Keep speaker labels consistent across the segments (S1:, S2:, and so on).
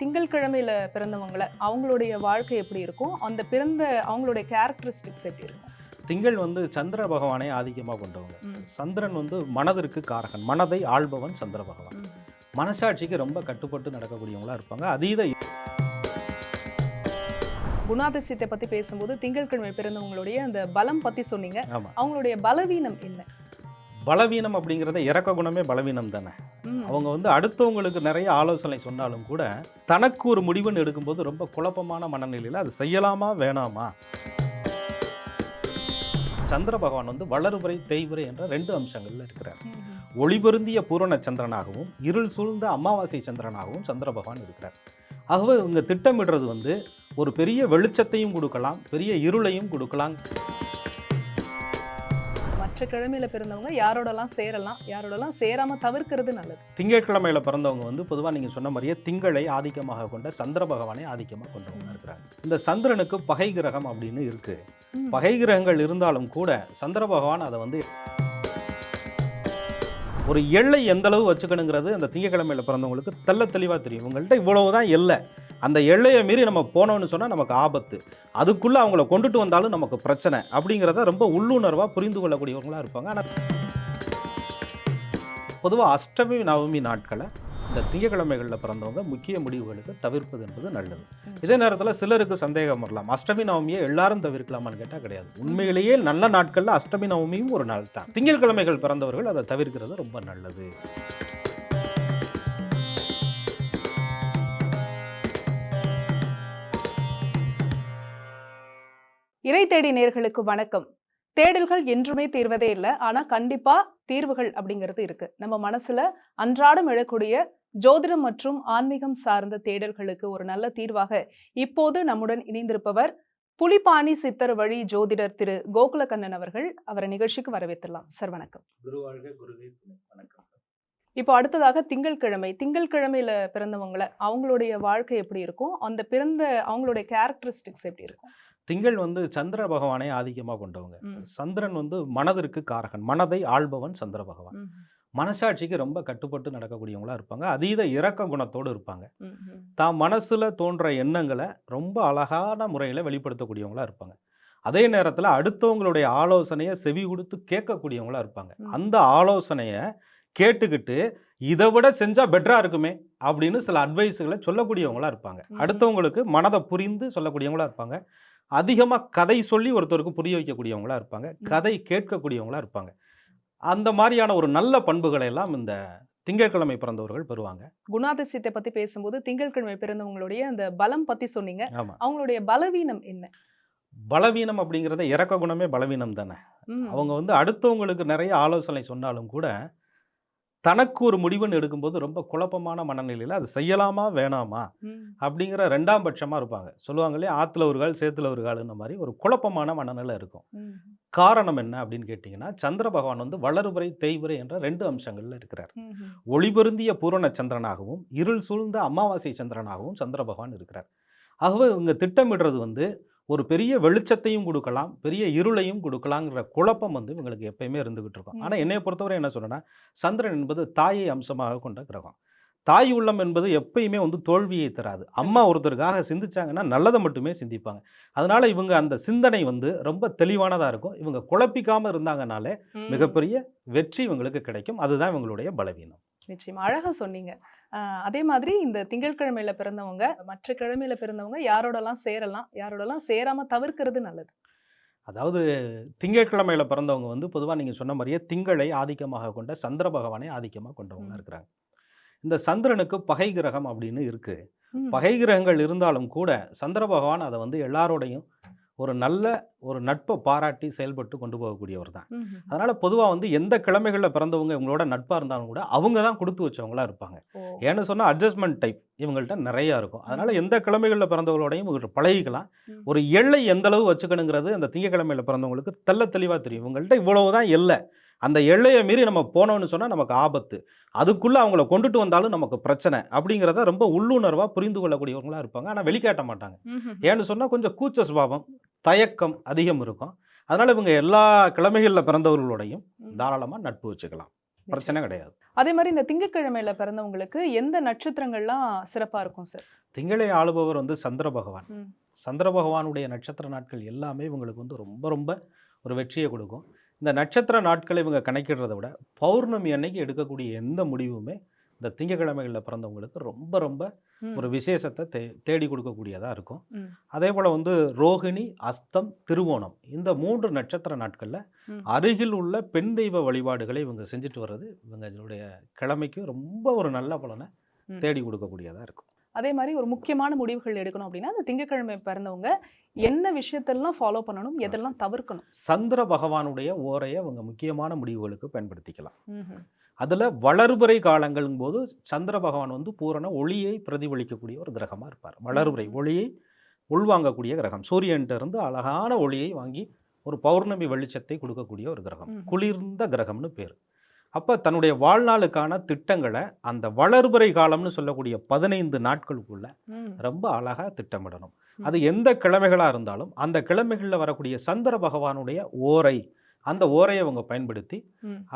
S1: திங்கள் கிழமையில பிறந்தவங்களை அவங்களுடைய வாழ்க்கை எப்படி இருக்கும்? அந்த பிறந்த அவங்களுடைய கேரக்டரிஸ்டிக்ஸ் எப்படி இருக்கும்?
S2: திங்கள் வந்து சந்திர பகவானை ஆதிக்கமாக கொண்டவங்க. சந்திரன் வந்து மனதிற்கு காரகன். மனதை ஆள்பவன் சந்திர பகவான். மனசாட்சிக்கு ரொம்ப கட்டுப்பட்டு நடக்கக்கூடியவங்களா இருப்பாங்க. அதீத
S1: குணாதிசயத்தை பத்தி பேசும்போது திங்கட்கிழமை பிறந்தவங்களுடைய அந்த பலம் பத்தி சொன்னீங்க. அவங்களுடைய பலவீனம் என்ன?
S2: பலவீனம் அப்படிங்கிறத இறக்க குணமே பலவீனம் தானே. அவங்க வந்து அடுத்தவங்களுக்கு நிறைய ஆலோசனை சொன்னாலும் கூட தனக்கு ஒரு முடிவுன்னு எடுக்கும்போது ரொம்ப குழப்பமான மனநிலையில் அது செய்யலாமா வேணாமா? சந்திர பகவான் வந்து வளர்வரை தேய்வரை என்ற ரெண்டு அம்சங்கள்ல இருக்கிறார். ஒளிபொருந்திய பூரண சந்திரனாகவும் இருள் சூழ்ந்த அமாவாசை சந்திரனாகவும் சந்திர பகவான் இருக்கிறார். ஆகவே இவங்க திட்டமிடுறது வந்து ஒரு பெரிய வெளிச்சத்தையும் கொடுக்கலாம் பெரிய இருளையும் கொடுக்கலாம்.
S1: மற்ற கிழமையில பிறந்தவங்க யாரோடலாம் சேரலாம் யாரோடலாம் சேராம தவிர்க்கிறது நல்லது.
S2: திங்கட்கிழமையில பிறந்தவங்க வந்து பொதுவாக நீங்கள் சொன்ன மாதிரியே திங்களை ஆதிக்கமாக கொண்ட சந்திர பகவானை ஆதிக்கமாக கொண்டவங்க இருக்கிறாங்க. இந்த சந்திரனுக்கு பகை கிரகம் அப்படின்னு இருக்கு. பகை கிரகங்கள் இருந்தாலும் கூட சந்திர பகவான் அதை வந்து ஒரு எல்லை எந்த அளவு வச்சுக்கணுங்கிறது அந்த திங்கக்கிழமையில் பிறந்தவங்களுக்கு தெள்ள தெளிவாக தெரியும். இவங்கள்ட்ட இவ்வளவு தான் எல்லை. அந்த எல்லையை மீறி நம்ம போனோம்னு சொன்னால் நமக்கு ஆபத்து. அதுக்குள்ளே அவங்கள கொண்டுட்டு வந்தாலும் நமக்கு பிரச்சனை அப்படிங்கிறத ரொம்ப உள்ளுணர்வாக புரிந்து கொள்ளக்கூடியவங்களா இருப்பாங்க. ஆனால் பொதுவாக அஷ்டமி நவமி நாட்களை இந்த திங்கக்கிழமைகளில் பிறந்தவங்க முக்கிய முடிவுகளுக்கு தவிர்ப்பது என்பது நல்லது. இதே நேரத்தில் சிலருக்கு சந்தேகம் வரலாம். அஷ்டமி நவமியை எல்லாரும் தவிர்க்கலாமான்னு கேட்டால் கிடையாது. உண்மையிலேயே நல்ல நாட்களில் அஷ்டமி நவமியும் ஒரு நாள் தான். திங்கட்கிழமைகள் பிறந்தவர்கள் அதை தவிர்க்கிறது ரொம்ப நல்லது.
S1: இறை தேடி நேர்களுக்கு வணக்கம். தேடல்கள் என்றுமே தீர்வதே இல்லை ஆனா கண்டிப்பா தீர்வுகள் அப்படிங்கிறது இருக்கு. நம்ம மனசுல அன்றாடம் எழக்கூடிய ஜோதிடம் மற்றும் ஆன்மீகம் சார்ந்த தேடல்களுக்கு ஒரு நல்ல தீர்வாக இப்போது நம்முடன் இணைந்திருப்பவர் புலிப்பாணி சித்தர் வழி ஜோதிடர் திரு கோகுலகண்ணன் அவர்கள். அவரை நிகழ்ச்சிக்கு வரவேற்றலாம் சார் வணக்கம்.
S2: வணக்கம்.
S1: இப்போ அடுத்ததாக திங்கட்கிழமை திங்கட்கிழமையில பிறந்தவங்களை அவங்களுடைய வாழ்க்கை எப்படி இருக்கும்? அந்த பிறந்த அவங்களுடைய கேரக்டரிஸ்டிக்ஸ் எப்படி இருக்கும்?
S2: திங்கள் வந்து சந்திர பகவானை ஆதிக்கமாக கொண்டவங்க. சந்திரன் வந்து மனதிற்கு காரகன். மனதை ஆள்பவன் சந்திர பகவான். மனசாட்சிக்கு ரொம்ப கட்டுப்பட்டு நடக்கக்கூடியவங்களா இருப்பாங்க அதீத இரக்க குணத்தோடு இருப்பாங்க. தான் மனசில் தோன்ற எண்ணங்களை ரொம்ப அழகான முறையில் வெளிப்படுத்தக்கூடியவங்களா இருப்பாங்க அதே நேரத்தில் அடுத்தவங்களுடைய ஆலோசனையை செவி கொடுத்து கேட்கக்கூடியவங்களா இருப்பாங்க. அந்த ஆலோசனையை கேட்டுக்கிட்டு இதை விட செஞ்சால் பெட்டராக இருக்குமே அப்படின்னு சில அட்வைஸுகளை சொல்லக்கூடியவங்களா இருப்பாங்க. அடுத்தவங்களுக்கு மனதை புரிந்து சொல்லக்கூடியவங்களா இருப்பாங்க அதிகமாக கதை சொல்லி ஒருத்தருக்கு புரிய வைக்கக்கூடியவங்களா இருப்பாங்க. கதை கேட்கக்கூடியவங்களா இருப்பாங்க அந்த மாதிரியான ஒரு நல்ல பண்புகளை எல்லாம் இந்த திங்கட்கிழமை பிறந்தவர்கள் பெறுவாங்க.
S1: குணாதிசயத்தை பத்தி பேசும்போது திங்கட்கிழமை பிறந்தவங்களுடைய அந்த பலம் பத்தி சொன்னீங்க. அவங்களுடைய பலவீனம் என்ன?
S2: பலவீனம் அப்படிங்கிறத இறக்க குணமே பலவீனம் தானே. அவங்க வந்து அடுத்தவங்களுக்கு நிறைய ஆலோசனை சொன்னாலும் கூட தனக்கு ஒரு முடிவுன்னு எடுக்கும்போது ரொம்ப குழப்பமான மனநிலையில் அது செய்யலாமா வேணாமா. அப்படிங்கிற ரெண்டாம் பட்சமாக இருப்பாங்க சொல்லுவாங்க இல்லையா ஆற்றுல ஒரு கால் சேத்துல ஒரு கால்ன்ற மாதிரி ஒரு குழப்பமான மனநிலை இருக்கும். காரணம் என்ன அப்படின்னு கேட்டிங்கன்னா சந்திர பகவான் வந்து வளர்வரை தேய்வரை என்ற ரெண்டு அம்சங்கள்ல இருக்கிறார். ஒளிபொருந்திய பூரண சந்திரனாகவும் இருள் சூழ்ந்த அமாவாசை சந்திரனாகவும் சந்திர பகவான் இருக்கிறார் ஆகவே இவங்க திட்டமிடுறது வந்து ஒரு பெரிய வெளிச்சத்தையும் கொடுக்கலாம் பெரிய இருளையும் கொடுக்கலாங்கிற குழப்பம் வந்து இவங்களுக்கு எப்பயுமே இருந்துகிட்டு இருக்கும். ஆனால் என்னைய பொறுத்தவரை என்ன சொல்றேன்னா சந்திரன் என்பது தாயை அம்சமாக கொண்ட கிரகம். தாய் உள்ளம் என்பது எப்பயுமே வந்து தோல்வியை தராது. அம்மா ஒருத்தருக்காக சிந்திச்சாங்கன்னா நல்லதை மட்டுமே சிந்திப்பாங்க. அதனால இவங்க அந்த சிந்தனை வந்து ரொம்ப தெளிவானதாக இருக்கும். இவங்க குழப்பிக்காம இருந்தாங்கனாலே. மிகப்பெரிய வெற்றி இவங்களுக்கு கிடைக்கும். அதுதான் இவங்களுடைய பலவீனம்.
S1: நிச்சயமா. அழகா சொன்னீங்க. அதே மாதிரி இந்த திங்கட்கிழமையில பிறந்தவங்க மற்ற கிழமையில பிறந்தவங்க யாரோடலாம் சேரலாம் யாரோடலாம் சேராம தவிர்க்கிறது நல்லது
S2: அதாவது திங்கட்கிழமையில பிறந்தவங்க வந்து பொதுவாக நீங்கள் சொன்ன மாதிரியே திங்களை ஆதிக்கமாக கொண்ட சந்திர பகவானை ஆதிக்கமாக கொண்டவங்க. இருக்கிறாங்க இந்த சந்திரனுக்கு பகை கிரகம் அப்படின்னு இருக்கு
S1: ம்.
S2: பகை கிரகங்கள் இருந்தாலும் கூட சந்திர பகவான் அதை வந்து எல்லாரோடையும் ஒரு நல்ல ஒரு நட்பை பாராட்டி செயல்பட்டு கொண்டு போகக்கூடியவர் தான். அதனால பொதுவாக வந்து எந்த கிழமைகளில் பிறந்தவங்க இவங்களோட நட்பாக இருந்தாலும் கூட அவங்க தான் கொடுத்து வச்சவங்களா இருப்பாங்க. ஏன்னு சொன்னால் அட்ஜஸ்ட்மெண்ட் டைப் இவங்கள்ட்ட நிறையா இருக்கும். அதனால எந்த கிழமைகளில் பிறந்தவங்களோடையும் இவங்க பழகிக்கலாம். ஒரு எல்லை எந்த அளவு வச்சுக்கணுங்கிறது அந்த திங்கக்கிழமையில் பிறந்தவங்களுக்கு தெள்ள தெளிவாக தெரியும். இவங்கள்ட்ட இவ்வளவு தான் எல்லை. அந்த எல்லையை மீறி நம்ம போனோம்னு சொன்னால் நமக்கு ஆபத்து. அதுக்குள்ளே அவங்கள கொண்டுட்டு வந்தாலும் நமக்கு பிரச்சனை அப்படிங்கிறத ரொம்ப உள்ளுணர்வாக புரிந்து கொள்ளக்கூடியவங்களா இருப்பாங்க. ஆனால் வெளிக்காட்ட மாட்டாங்க. ஏன்னு சொன்னால் கொஞ்சம் கூச்ச சுபாவம் தயக்கம் அதிகம் இருக்கும். அதனால் இவங்க எல்லா கிழமைகளில் பிறந்தவர்களோடையும். தாராளமாக நட்பு வச்சுக்கலாம். பிரச்சனை கிடையாது.
S1: அதே மாதிரி இந்த திங்கட்கிழமையில பிறந்தவங்களுக்கு எந்த நட்சத்திரங்கள்லாம் சிறப்பா இருக்கும் சார்?
S2: திங்களை ஆளுபவர் வந்து சந்திர பகவான். சந்திர பகவானுடைய நட்சத்திர நாட்கள் எல்லாமே இவங்களுக்கு வந்து ரொம்ப ரொம்ப ஒரு வெற்றியை கொடுக்கும். இந்த நட்சத்திர நாட்களை இவங்க கணக்கிடுறதை விட பௌர்ணமி அன்னைக்கு எடுக்கக்கூடிய எந்த முடிவுமே இந்த திங்கக்கிழமைகளில் பிறந்தவங்களுக்கு ரொம்ப ரொம்ப. ஒரு விசேஷத்தை தே தேடி கொடுக்கக்கூடியதாக இருக்கும். அதே போல் வந்து ரோகிணி அஸ்தம் திருவோணம் இந்த மூன்று நட்சத்திர நாட்களில். அருகில் உள்ள பெண் தெய்வ வழிபாடுகளை இவங்க செஞ்சுட்டு வர்றது இவங்களுடைய கிழமைக்கு ரொம்ப ஒரு நல்ல பலனை. தேடி கொடுக்கக்கூடியதாக இருக்கும்
S1: அதே மாதிரி ஒரு முக்கியமான முடிவுகள் எடுக்கணும் அப்படின்னா அந்த திங்கட்கிழமை பிறந்தவங்க என்ன விஷயத்தெல்லாம் ஃபாலோ பண்ணணும் எதெல்லாம் தவிர்க்கணும்
S2: சந்திர பகவானுடைய ஓரையை அவங்க முக்கியமான முடிவுகளுக்கு பயன்படுத்திக்கலாம். அதில் வளர்பிறை காலங்களும் போது சந்திர பகவான் வந்து பூரண ஒளியை பிரதிபலிக்கக்கூடிய ஒரு கிரகமாக இருப்பார். வளர்பிறை ஒளியை உள்வாங்கக்கூடிய கிரகம். சூரியன்ட்ட இருந்து அழகான ஒளியை வாங்கி ஒரு பௌர்ணமி வெளிச்சத்தை கொடுக்கக்கூடிய ஒரு கிரகம். குளிர்ந்த கிரகம்னு பேர். அப்போ தன்னுடைய வாழ்நாளுக்கான திட்டங்களை அந்த வளர்பிறை காலம்னு சொல்லக்கூடிய பதினைந்து நாட்களுக்குள்ள. ரொம்ப அழகாக திட்டமிடணும். அது எந்த கிழமைகளாக இருந்தாலும் அந்த கிழமைகளில் வரக்கூடிய சந்திர பகவானுடைய ஓரை அந்த ஓரையை அவங்க பயன்படுத்தி.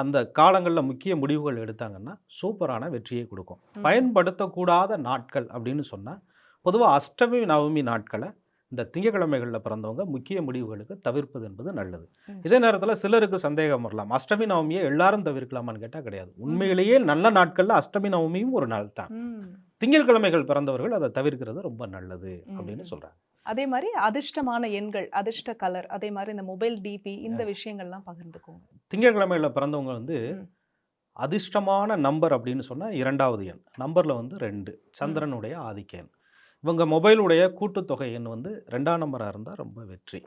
S2: அந்த காலங்களில் முக்கிய முடிவுகள் எடுத்தாங்கன்னா சூப்பரான வெற்றியை கொடுக்கும். பயன்படுத்தக்கூடாத நாட்கள் அப்படின்னு சொன்னால் பொதுவாக அஷ்டமி நவமி நாட்களை இந்த திங்கக்கிழமைகளில் பிறந்தவங்க முக்கிய முடிவுகளுக்கு தவிர்ப்பது என்பது நல்லது. இதே நேரத்தில் சிலருக்கு சந்தேகம் வரலாம் அஷ்டமி நவமியை எல்லாரும் தவிர்க்கலாமான்னு கேட்டால் கிடையாது உண்மையிலேயே நல்ல நாட்களில் அஷ்டமி நவமியும் ஒரு நாள் தான். திங்கட்கிழமைகள் பிறந்தவர்கள் அதை தவிர்க்கிறது ரொம்ப நல்லது அப்படின்னு. சொல்கிறாங்க
S1: அதே மாதிரி அதிர்ஷ்டமான எண்கள் அதிர்ஷ்ட கலர் அதே மாதிரி இந்த மொபைல் டிபி இந்த விஷயங்கள்லாம் பகிர்ந்துக்கோங்க.
S2: திங்கட்கிழமையில் பிறந்தவங்க வந்து. அதிர்ஷ்டமான நம்பர் அப்படின்னு சொன்னால் இரண்டாவது எண். நம்பரில் வந்து ரெண்டு சந்திரனுடைய ஆதிக்க எண். இவங்க மொபைலுடைய கூட்டுத்தொகை எண் வந்து ரெண்டாம் நம்பராக இருந்தால் ரொம்ப வெற்றி.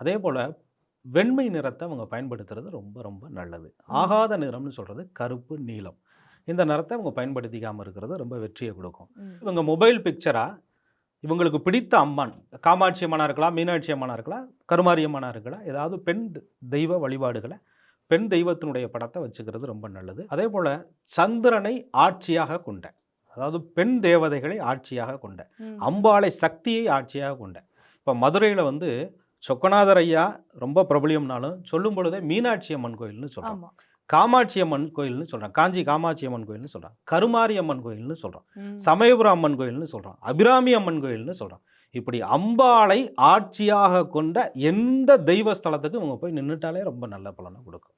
S2: அதே போல் வெண்மை நிறத்தை அவங்க பயன்படுத்துறது ரொம்ப ரொம்ப நல்லது. ஆகாத நிறம்னு சொல்கிறது கருப்பு நீலம். இந்த நிறத்தை அவங்க பயன்படுத்திக்காமல் இருக்கிறது ரொம்ப வெற்றியை கொடுக்கும். இவங்க மொபைல் பிக்சராக இவங்களுக்கு பிடித்த அம்மன் காமாட்சி அம்மனாக இருக்கலாம் மீனாட்சி அம்மனாக இருக்கலாம் கருமாரி அம்மனாக இருக்கலாம் ஏதாவது பெண் தெய்வ வழிபாடுகளை பெண் தெய்வத்தினுடைய படத்தை வச்சுக்கிறது ரொம்ப நல்லது. அதே போல் சந்திரனை ஆட்சியாக கொண்ட அதாவது பெண் தேவதைகளை ஆட்சியாக கொண்ட. அம்பாளை சக்தியை ஆட்சியாக கொண்ட இப்போ மதுரையில் வந்து சொக்கநாதர் ஐயா ரொம்ப பிரபலியம்னாலும் சொல்லும் பொழுதே மீனாட்சி அம்மன் கோயில்னு சொல்கிறோம் காமாட்சி அம்மன் கோயில்னு சொல்கிறோம் காஞ்சி காமாட்சி அம்மன் கோயில்னு சொல்கிறோம் கருமாரி அம்மன் கோயில்னு சொல்கிறோம்
S1: ம்.
S2: சமயபுரம் அம்மன் கோயில்னு சொல்கிறோம் அபிராமி அம்மன் கோயில்னு சொல்கிறோம் இப்படி அம்பாளை ஆட்சியாக கொண்ட எந்த தெய்வ ஸ்தலத்துக்கு இவங்க போய் நின்றுட்டாலே ரொம்ப நல்ல பலனை கொடுக்கும்.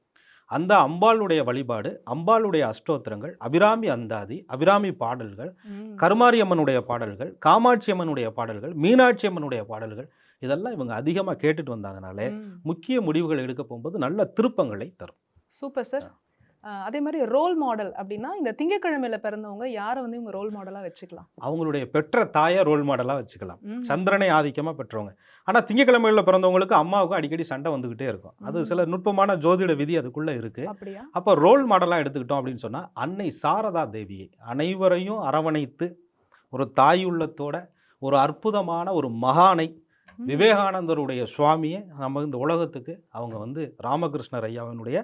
S2: அந்த அம்பாளுடைய வழிபாடு அம்பாளுடைய அஷ்டோத்திரங்கள் அபிராமி அந்தாதி அபிராமி பாடல்கள். கருமாரி அம்மனுடைய பாடல்கள் காமாட்சி அம்மனுடைய பாடல்கள் மீனாட்சி அம்மனுடைய பாடல்கள் இதெல்லாம் இவங்க அதிகமாக கேட்டுட்டு வந்தாங்கனாலே. முக்கிய முடிவுகள் எடுக்க போகும்போது நல்ல திருப்பங்களை தரும்.
S1: சூப்பர் சார் அதே மாதிரி ரோல் மாடல் அப்படின்னா இந்த திங்கட்கிழமையில பிறந்தவங்க யாரை வந்து இவங்க ரோல் மாடலா வச்சுக்கலாம்?
S2: அவங்களுடைய பெற்ற தாயை ரோல் மாடலாக வச்சுக்கலாம். சந்திரனை ஆதிக்கமாக பெற்றவங்க. ஆனால் திங்கக்கிழமைகளில் பிறந்தவங்களுக்கு அம்மாவுக்கும் அடிக்கடி சண்டை வந்துக்கிட்டே இருக்கும். அது. சில நுட்பமான ஜோதிட விதி அதுக்குள்ளே இருக்குது
S1: அப்படியா?
S2: அப்போ ரோல் மாடலாக எடுத்துக்கிட்டோம் அப்படின்னு சொன்னால் அன்னை சாரதா தேவியை அனைவரையும் அரவணைத்து ஒரு தாயுள்ளத்தோட ஒரு அற்புதமான ஒரு மகானை. விவேகானந்தருடைய சுவாமியை நம்ம இந்த உலகத்துக்கு அவங்க வந்து ராமகிருஷ்ணர் ஐயாவினுடைய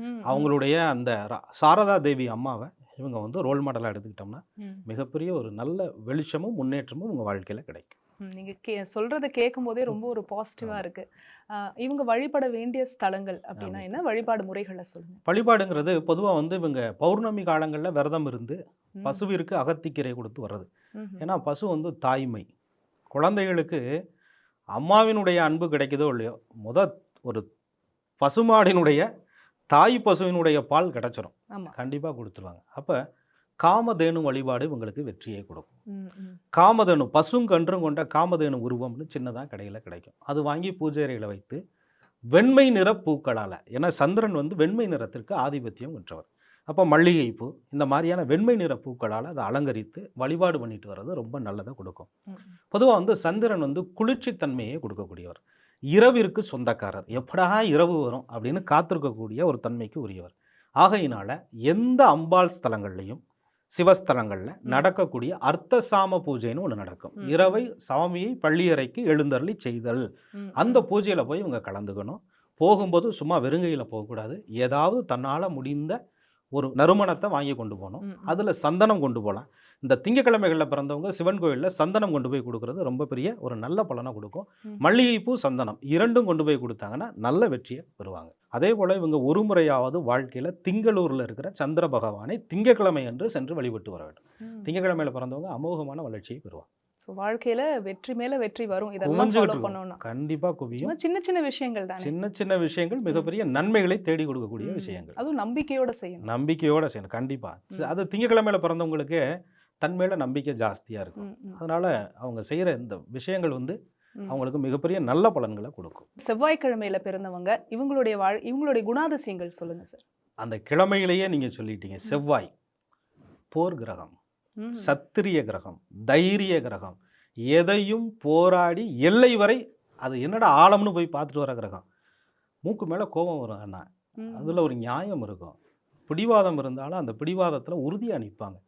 S1: ம்.
S2: அவங்களுடைய அந்த சாரதா தேவி அம்மாவை இவங்க வந்து ரோல் மாடலாக எடுத்துக்கிட்டோம்னா. மிகப்பெரிய ஒரு நல்ல வெளிச்சமும் முன்னேற்றமும் உங்கள் வாழ்க்கையில் கிடைக்கும்
S1: ம், நீங்க கே சொல்றத கேட்கும் போதே ரொம்ப ஒரு பாசிட்டிவா
S2: ஆமா.
S1: இருக்கு ஆஹ் இவங்க வழிபட வேண்டிய ஸ்தலங்கள் அப்படின்னா. என்ன வழிபாடு முறைகளை சொல்லுங்க
S2: வழிபாடுங்கிறது பொதுவாக வந்து இவங்க பௌர்ணமி காலங்களில் விரதம் இருந்து. பசுவிற்கு அகத்திக்கீரை கொடுத்து வர்றது. ஏன்னா பசு வந்து தாய்மை குழந்தைகளுக்கு அம்மாவினுடைய அன்பு கிடைக்குதோ இல்லையோ முத ஒரு பசுமாடினுடைய தாய் பசுவினுடைய பால் கிடைச்சிரும். கண்டிப்பாக கொடுத்துருவாங்க. அப்போ காமதேனு வழிபாடு இவங்களுக்கு வெற்றியை கொடுக்கும். காமதேனு பசுங்கன்றும் கொண்ட காமதேனு உருவம்னு சின்னதாக கடையில் கிடைக்கும். அது வாங்கி பூஜை அறையில் வைத்து வெண்மை நிற பூக்களால் ஏன்னா சந்திரன் வந்து வெண்மை நிறத்திற்கு ஆதிபத்தியம் பெற்றவர் அப்போ மல்லிகைப்பூ இந்த மாதிரியான வெண்மை நிற பூக்களால் அதை அலங்கரித்து வழிபாடு பண்ணிட்டு வர்றது ரொம்ப நல்லதை கொடுக்கும். பொதுவாக வந்து சந்திரன் வந்து குளிர்ச்சித்தன்மையை கொடுக்கக்கூடியவர். இரவிற்கு சொந்தக்காரர். எப்படா இரவு வரும் அப்படின்னு காத்திருக்கக்கூடிய ஒரு தன்மைக்கு உரியவர். ஆகையினால எந்த அம்பாள் ஸ்தலங்கள்லையும் சிவஸ்தலங்களில் நடக்கக்கூடிய அர்த்த சாம பூஜைன்னு ஒன்று நடக்கும். இரவை சாமியை பள்ளியறைக்கு எழுந்தருளி செய்தல். அந்த. பூஜையில் போய் இவங்க கலந்துக்கணும். போகும்போது சும்மா வெறுங்கையில் போகக்கூடாது ஏதாவது தன்னால் முடிந்த ஒரு நறுமணத்தை வாங்கி கொண்டு போகணும். அதில் சந்தனம் கொண்டு போகலாம். இந்த திங்கக்கிழமைகளில் பிறந்தவங்க சிவன் கோயிலில் சந்தனம் கொண்டு போய் கொடுக்கறது ரொம்ப பெரிய ஒரு நல்ல பலனை கொடுக்கும். மல்லிகைப்பூ சந்தனம் இரண்டும் கொண்டு போய் கொடுத்தாங்கன்னா நல்ல வெற்றியை பெறுவாங்க. அதே போல் இவங்க ஒரு முறையாவது வாழ்க்கையில் திங்களூரில் இருக்கிற சந்திர பகவானை திங்கக்கிழமை அன்று சென்று வழிபட்டு வர வேண்டும். திங்கக்கிழமையில் பிறந்தவங்க அமோகமான வளர்ச்சியை பெறுவாங்க.
S1: வாழ்க்கையில வெற்றி மேல வெற்றி வரும். இதெல்லாம் ஃபாலோ பண்ணோம்னா.
S2: கண்டிப்பாக குவியும்.
S1: சின்ன சின்ன விஷயங்கள் தானே.
S2: சின்ன சின்ன விஷயங்கள் மிகப்பெரிய நன்மைகளை தேடி கொடுக்கக்கூடிய. விஷயங்கள்.
S1: அதுவும் நம்பிக்கையோட செய்யணும்.
S2: நம்பிக்கையோட செய்யணும். கண்டிப்பா. அது திங்கக்கிழமையில பிறந்தவங்களுக்கு தன் மேல நம்பிக்கை ஜாஸ்தியா இருக்கும். அதனால அவங்க செய்யற இந்த விஷயங்கள் வந்து. அவங்களுக்கு மிகப்பெரிய நல்ல பலன்களை கொடுக்கும்.
S1: செவ்வாய்க்கிழமையில பிறந்தவங்க இவங்களுடைய வாழ் இவங்களுடைய குணாதிசயங்கள் சொல்லுங்க சார்.
S2: அந்த கிழமையிலேயே நீங்க சொல்லிட்டீங்க செவ்வாய் போர் கிரகம். சத்திரிய கிரகம் தைரிய கிரகம் எதையும் போராடி எல்லை வரை அது என்னடா ஆழம்னு போய் பார்த்துட்டு வர கிரகம். மூக்கு மேல கோபம் வரும். அண்ணா. அதுல ஒரு நியாயம் இருக்கும். பிடிவாதம் இருந்தாலும் அந்த பிடிவாதத்துல உறுதியா நிற்பாங்க